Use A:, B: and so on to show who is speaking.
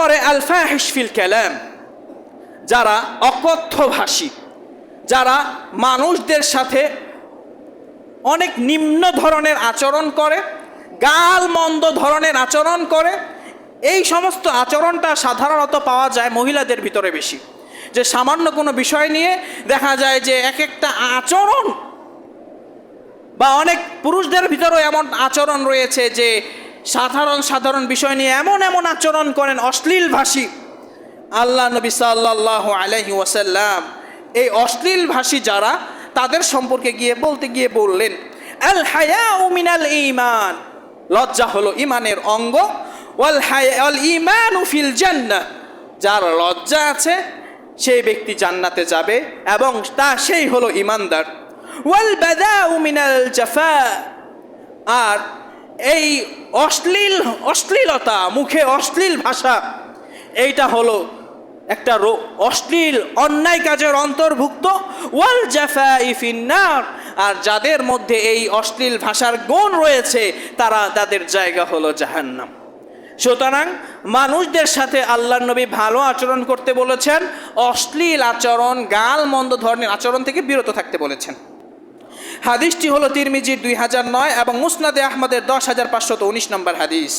A: পরে আলফা হিসফিল ক্যালাম যারা অকথ্য ভাষী যারা মানুষদের সাথে অনেক নিম্ন ধরনের আচরণ করে, গাল মন্দ ধরনের আচরণ করে, এই সমস্ত আচরণটা সাধারণত পাওয়া যায় মহিলাদের ভিতরে বেশি। যে সামান্য কোনো বিষয় নিয়ে দেখা যায় যে এক একটা আচরণ বা অনেক পুরুষদের ভিতরেও এমন আচরণ রয়েছে যে সাধারণ সাধারণ বিষয় নিয়ে এমন এমন আচরণ করেন অশ্লীল ভাষী আল্লাহ নবী সাল্লাহ আলহি ওয়াসাল্লাম এই অশ্লীল ভাষী যারা, তাদের সম্পর্কে গিয়ে বলতে গিয়ে বললেন আল হায়া মিনাল ইমান লজ্জা হলো ইমানের অঙ্গ। ওয়াল আল ইমান ফিল জান্নাহ। যার লজ্জা আছে, সেই ব্যক্তি জান্নাতে যাবে এবং তা সেই হলো ইমানদার ওয়াল বাদাউ মিনাল জাফা। আর এই অশ্লীল, অশ্লীলতা, মুখে অশ্লীল ভাষা, এইটা হলো একটা অশ্লীল, অন্যায় কাজের অন্তর্ভুক্ত। ওয়াল জাফা ইফিন্নার আর যাদের মধ্যে এই অশ্লীল ভাষার গুণ রয়েছে, তারা তাদের জায়গা হলো জাহান্নাম। সুতরাং মানুষদের সাথে আল্লাহ নবী ভালো আচরণ করতে বলেছেন, অশ্লীল আচরণ গাল মন্দ ধরনের আচরণ থেকে বিরত থাকতে বলেছেন। হাদিসটি হলো তিরমিজির দুই হাজার নয় এবং মুসনাদে আহমদের দশ হাজার পাঁচশত উনিশ নম্বর হাদিস।